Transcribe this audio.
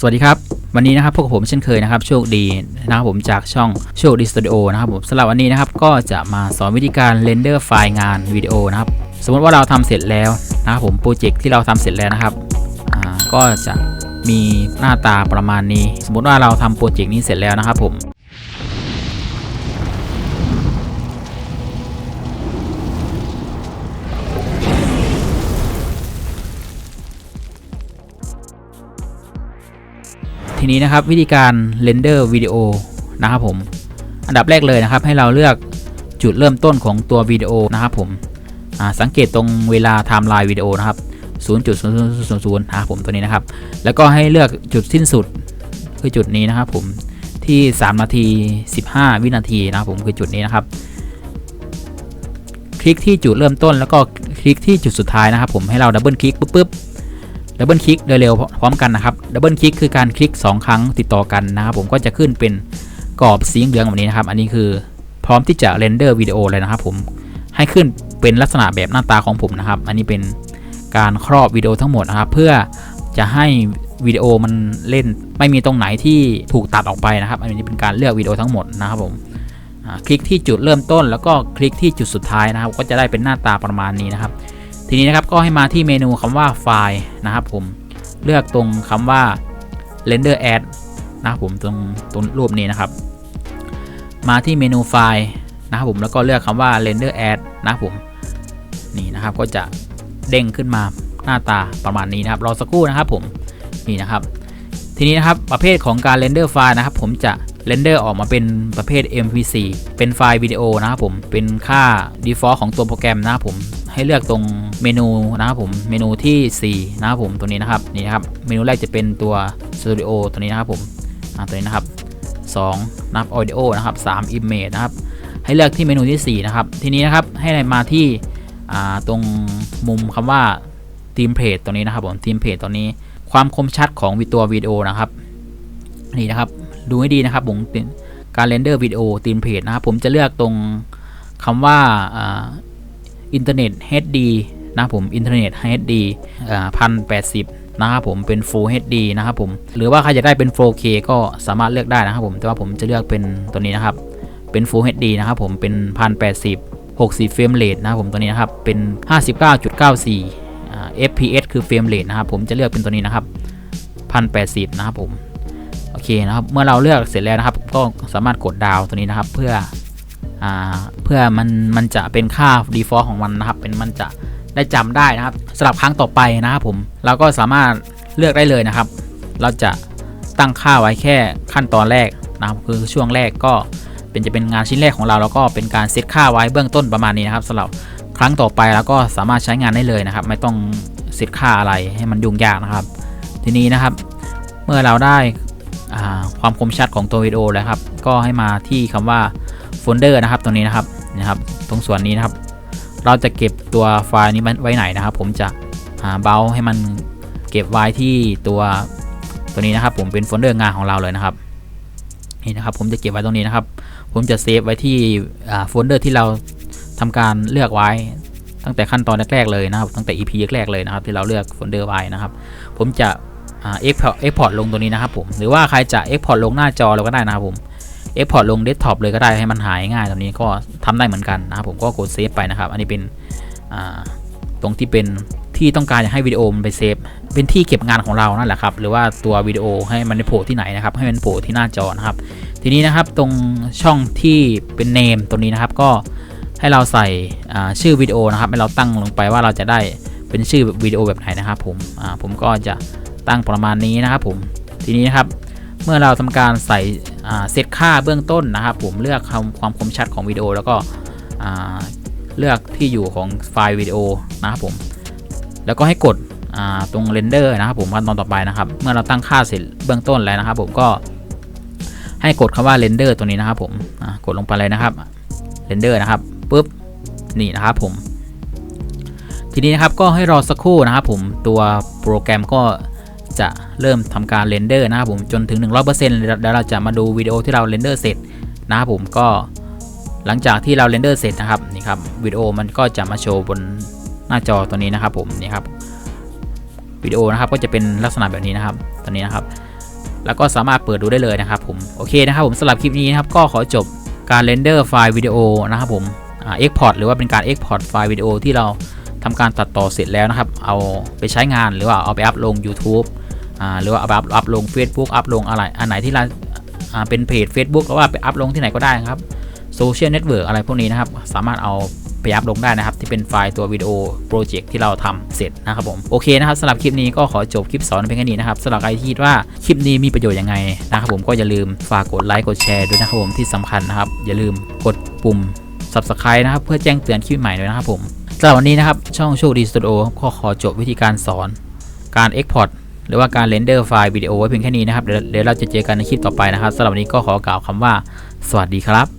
สวัสดีครับ วันนี้นะครับพวกผมเช่นเคยนะครับ โชคดีนะครับผมจากช่องโชคดีสตูดิโอนะครับผมสำหรับวันนี้นะครับก็จะมาสอนวิธีการเรนเดอร์ไฟล์งานวิดีโอนะครับสมมติว่าเราทำเสร็จแล้วนะครับผมโปรเจกต์ที่เราทำเสร็จแล้วนะครับก็จะมีหน้าตาประมาณนี้ สมมติว่าเราทำโปรเจกต์นี้เสร็จแล้วนะครับผม นี้นะครับวิธีการเรนเดอร์วิดีโอนะครับผม อันดับแรกเลยนะครับ ให้เราเลือกจุดเริ่มต้นของตัววิดีโอนะครับผมสังเกตตรงเวลาไทม์ไลน์วิดีโอนะครับ0.000นะครับผมตัวนี้นะครับ แล้วก็ให้เลือกจุดสิ้นสุดคือจุดนี้นะครับผมที่ 3 นาที 15 วินาทีนะครับผมคือจุดนี้นะครับ คลิกที่จุดเริ่มต้นแล้วก็คลิกที่จุดสุดท้ายนะครับผมให้เราดับเบิลคลิกปุ๊บ ดับเบิลคลิกเร็วๆพร้อมกันนะครับดับเบิลคลิกคือการคลิก 2 ครั้งติดต่อกันนะครับผมก็จะขึ้นเป็นกรอบสีเหลืองแบบนี้นะครับ อันนี้คือพร้อมที่จะเรนเดอร์วิดีโอเลยนะครับผมให้ขึ้นเป็นลักษณะแบบหน้าตาของผมนะครับ อันนี้เป็นการครอบวิดีโอทั้งหมดนะครับ เพื่อจะให้วิดีโอมันเล่นไม่มีตรงไหนที่ถูกตัดออกไปนะครับ อันนี้เป็นการเลือกวิดีโอทั้งหมดนะครับผมคลิกที่จุดเริ่มต้น แล้วก็คลิกที่จุดสุดท้ายนะครับ ก็จะได้เป็นหน้าตาประมาณนี้นะครับ ทีนี้นะครับก็ให้มาที่เมนูคำว่าไฟล์นะครับผมเลือกตรงคำว่า render add นะครับผมตรงตรงรูปนี้นะครับ มาที่เมนูไฟล์นะครับผมแล้วก็เลือกคำว่า render add นะครับผมนี่นะครับก็จะเด้งขึ้นมาหน้าตาประมาณนี้นะครับรอสักครู่นะครับผมนี่นะครับ ทีนี้นะครับประเภทของการ render ไฟล์นะครับ ผมจะ render ออกมาเป็นประเภท mp4 เป็นไฟล์วิดีโอนะครับผมเป็นค่า default ของตัวโปรแกรมนะครับผม ให้เลือกตรงเมนูนะครับผมเมนูที่ 4 นะครับผมตัวนี้นะครับนี่นะครับเมนูแรกจะเป็นตัว Studio ตัวนี้นะครับผมตัวนี้นะครับ2นับ Audio นะครับ3 Image นะครับให้เลือกที่เมนูที่ 4 นะครับ ทีนี้นะครับให้มาที่ตรงมุมคำว่า Theme Page ตัวนี้นะครับผม Theme Page ตัวนี้ความคมชัดของวิตัววิดีโอนะครับนี่นะครับดูให้ดีนะครับผมการเรนเดอร์วิดีโอ Theme Page นะครับผมจะเลือกตรงคำว่า อินเทอร์เน็ต HD นะผมอินเทอร์เน็ต HD พันแปดสิบนะครับผมเป็น Full HD นะครับผมหรือว่าใครจะได้เป็น 4K ก็สามารถเลือกได้นะครับผมแต่ว่าผมจะเลือกเป็นตัวนี้นะครับ เป็น Full HD นะครับผมเป็นพันแปดสิบ60เฟรมเรทนะครับผมตัวนี้นะครับเป็น 59.94 FPS คือเฟรมเรทนะครับผมจะเลือกเป็นตัวนี้นะครับพันแปดสิบนะครับผมโอเคนะครับเมื่อเราเลือกเสร็จแล้วนะครับ ก็สามารถกดดาวตัวนี้นะครับ เพื่ออ เพื่อมันมันจะเป็นค่า default ของมันนะครับ เป็นมันจะได้จำได้นะครับสำหรับครั้งต่อไปนะครับผมเราก็สามารถเลือกได้เลยนะครับ เราจะตั้งค่าไว้แค่ขั้นตอนแรกนะครับคือช่วงแรกก็เป็นจะเป็นงานชิ้นแรกของเรา แล้วก็เป็นการเซตค่าไว้เบื้องต้นประมาณนี้นะครับสำหรับครั้งต่อไปเราก็สามารถใช้งานได้เลยนะครับ ไม่ต้องเซตค่าอะไรให้มันยุ่งยากนะครับ ทีนี้นะครับ เมื่อเราได้ความคมชัดของตัววิดีโอแล้วครับ ก็ให้มาที่คำว่าโฟลเดอร์นะครับตรงนี้นะครับ นะครับ ตรงส่วนนี้นะครับ เราจะเก็บตัวไฟล์นี้ไว้ไหนนะครับ ผมจะเบาให้มันเก็บไว้ที่ตัวตัวนี้นะครับ ผมเป็นโฟลเดอร์งานของเราเลยนะครับนี่นะครับ ผมจะเก็บไว้ตรงนี้นะครับ ผมจะเซฟไว้ที่โฟลเดอร์ที่เราทำการเลือกไว้ตั้งแต่ขั้นตอนแรกๆเลยนะครับ ตั้งแต่ EP แรกๆเลยนะครับ ที่เราเลือกโฟลเดอร์ไว้นะครับ ผมจะเอ็กพอร์ตลงตัวนี้นะครับผมหรือว่าใครจะเอ็กพอร์ตลงหน้าจอเราก็ได้นะครับผม เอ็กพอร์ตลงเดสก์ท็อปเลยก็ได้ให้มันหายง่ายตรงนี้ก็ทำได้เหมือนกันนะครับผมก็กดเซฟไปนะครับ อันนี้เป็นตรงที่เป็นที่ต้องการจะให้วิดีโอมันไปเซฟเป็นที่เก็บงานของเรานั่นแหละครับหรือว่าตัววิดีโอให้มันโผล่ที่ไหนนะครับ ให้มันโผล่ที่หน้าจอนะครับ ทีนี้นะครับตรงช่องที่เป็นเนมตรงนี้นะครับก็ให้เราใส่ชื่อวิดีโอนะครับ ให้เราตั้งลงไปว่าเราจะได้เป็นชื่อวิดีโอแบบไหนนะครับผมผมก็จะตั้งประมาณนี้นะครับผมทีนี้นะครับเมื่อเราทำการใส่ เซตค่าเบื้องต้นนะครับผมเลือกความคมชัดของวิดีโอแล้วก็เลือกที่อยู่ของไฟล์วิดีโอนะครับผมแล้วก็ให้กดตรงเรนเดอร์นะครับผมขั้นตอนต่อไปนะครับ เมื่อเราตั้งค่าเสร็จเบื้องต้นแล้วนะครับ ผมก็ให้กดคำว่าเรนเดอร์ตัวนี้นะครับผมกดลงไปเลยนะครับเรนเดอร์นะครับปุ๊บนี่นะครับผม ทีนี้นะครับก็ให้รอสักครู่นะครับผมตัวโปรแกรมก็ จะเริ่มทำการเรนเดอร์นะครับผมจนถึง 100%เดี๋ยวเราจะมาดูวิดีโอที่เราเรนเดอร์เสร็จนะครับผมก็หลังจากที่เราเรนเดอร์เสร็จนะครับนี่ครับวิดีโอมันก็จะมาโชว์บนหน้าจอตัวนี้นะครับผมนี่ครับวิดีโอนะครับก็จะเป็นลักษณะแบบนี้นะครับตัวนี้นะครับ แล้วก็สามารถเปิดดูได้เลยนะครับผมโอเคนะครับผมสำหรับคลิปนี้นะครับก็ขอจบการเรนเดอร์ไฟล์วิดีโอนะครับผมเอ่า export หรือว่าเป็นการ export ไฟล์วิดีโอที่เรา ทำการตัดต่อเสร็จแล้วนะครับ เอาไปใช้งานหรือว่าเอาไปอัพลง YouTube อ่าหรือว่าเอาไปอัพลง Facebook อัพลงอะไร อันไหนที่เราอ่าเป็นเพจ Facebook หรือว่าไปอัพลงที่ไหนก็ได้นะครับโซเชียลเน็ตเวิร์กอะไรพวกนี้นะครับ สามารถเอาไปอัพลงได้นะครับ ที่เป็นไฟล์ตัววิดีโอโปรเจกต์ที่เราทำเสร็จนะครับผมโอเคนะครับสำหรับคลิปนี้ก็ขอจบคลิปสอนเพียงแค่นี้นะครับสำหรับใครที่คิดว่าคลิปนี้มีประโยชน์ยังไงนะครับผมก็อย่าลืมฝากกดไลค์กดแชร์ด้วยนะครับผมที่สำคัญนะครับอย่าลืมกดปุ่ม subscribe นะครับเพื่อแจ้งเตือนคลิปใหม่ด้วยนะครับผม สำหรับวันนี้นะครับ ช่องโชคดีสตูดิโอก็ขอจบวิธีการสอน การ Export หรือว่าการเรนเดอร์ไฟล์วิดีโอไว้เพียงแค่นี้นะครับ เดี๋ยวเราจะเจอกันในคลิปต่อไปนะครับสำหรับวันนี้ก็ขอกล่าวคำว่า สวัสดีครับ